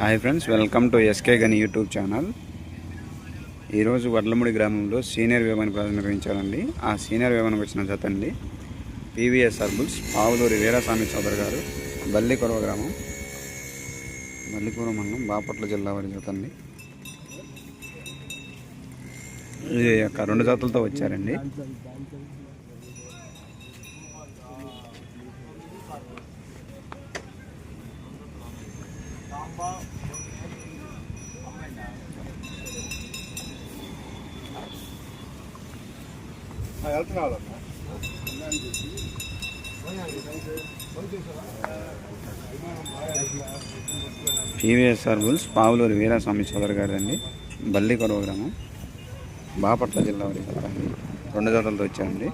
Hi friends welcome to SK Gani YouTube channel. ఈరోజు వడ్లముడి గ్రామంలో senior Vemani project ఆ senior వేమనకు వచ్చిన జత అండి. పీవీఎస్ అర్బుల్స్ పావులూరి వీరాస్వామి చౌదరి గారు బల్లికొరవ గ్రామం బల్లికొరవ మండలం బాపట్ల జిల్లా వారి జత అండి. ఇది యొక్క రెండు జాతులతో వచ్చారండి. పీవీఎస్ఆర్ బుల్స్ పావులూరి వీరాస్వామి చౌదరి గారు అండి బల్లికొరవ గ్రామం బాపట్ల జిల్లా వారి రెండు చోట్లతో వచ్చారండి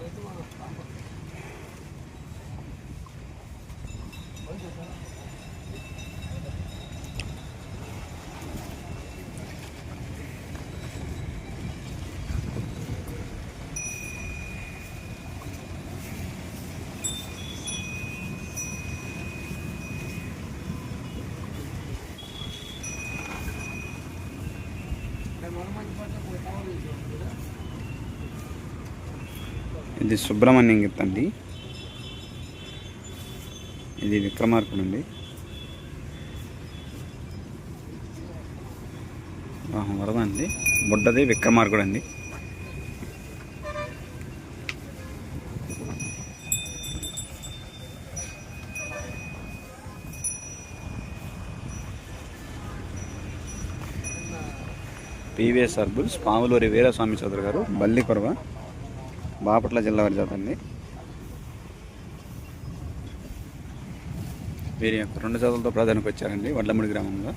ఇది సుబ్రహ్మణ్యం గిత్త అండి. ఇది విక్రమార్కుడు అండి వరద అండి. బుడ్డది విక్రమార్కుడు అండి పీవీఎస్ అర్బుల్స్ పాములూరి వీరస్వామి చౌదరి గారు బల్లికొరవ బాపట్ల జిల్లా వారి జాత అండి. వీరి యొక్క రెండు చదువులతో ప్రాధాన్యత వచ్చారండి వడ్లముడి గ్రామంలో.